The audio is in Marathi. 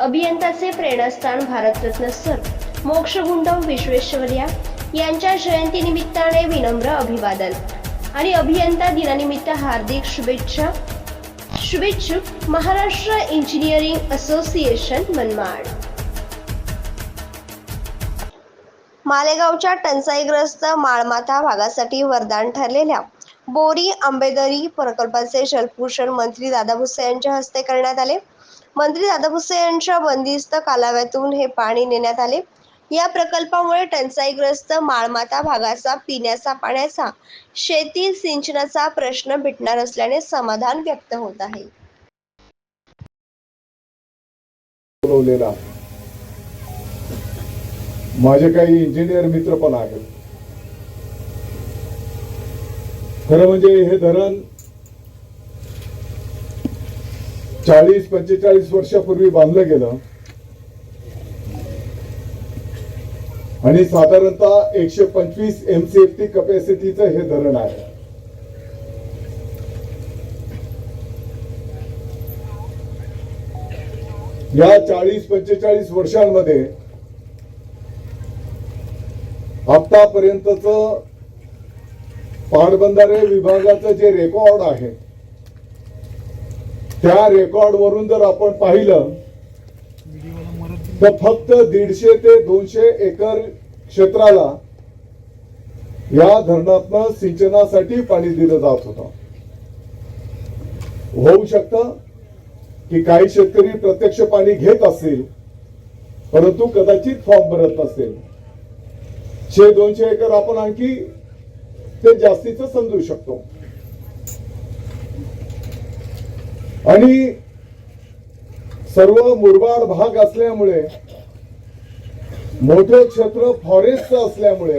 अभियंताचे प्रेरणास्थान भारतरत्न सर मोक्षगुंडम विश्वेश्वरया यांच्या जयंतीनिमित्ताने विनम्र अभिवादन. आणि अभियंता दिनानिमित्त हार्दिक शुभेच्छा. शुभेच्छुक महाराष्ट्र इंजिनिअरिंग असोसिएशन मनमाड. मालेगावच्या टंचाईग्रस्त माळमाथा भागासाठी वरदान ठरलेल्या बोरी आंबेदरी प्रकल्पाचे जलभूषण मंत्री दादा भुसे यांच्या हस्ते करण्यात आले. मंत्री दादा भुसे यांच्या बंदिस्त कालाव्यातून हे पाणी नेण्यात आले. या प्रकल्पामुळे टंचाईग्रस्त माळमाता भागाचा पिण्याचा पाण्याचा शेती सिंचनाचा प्रश्न भेटणार असल्याने समाधान व्यक्त होत आहे. माझे काही इंजिनियर मित्र पण आहेत. खरं म्हणजे हे धरण चाळीस पंचेचाळीस वर्षापूर्वी बांधलं गेलं. आणि साधारणतः एकशे पंचवीस एमसीएफटी कपॅसिटीचं हे धरण आहे. या चाळीस पंचेचाळीस वर्षांमध्ये आतापर्यंतच पाटबंधारे विभागाचं जे रेकॉर्ड आहे त्या रेकॉर्ड वरून जर आपण पाहिलं तर फक्त दीडशे ते दोनशे एकर क्षेत्राला या धरणातनं सिंचनासाठी पाणी दिलं जात होतं. होऊ शकतं की काही शेतकरी प्रत्यक्ष पाणी घेत असतील परंतु कदाचित फॉर्म भरत नसेल. शे दोनशे एकर आपण आणखी ते जास्तीच समजू शकतो. आणि सर्व मुरबाड भाग असल्यामुळे मोठे क्षेत्र फॉरेस्टचं असल्यामुळे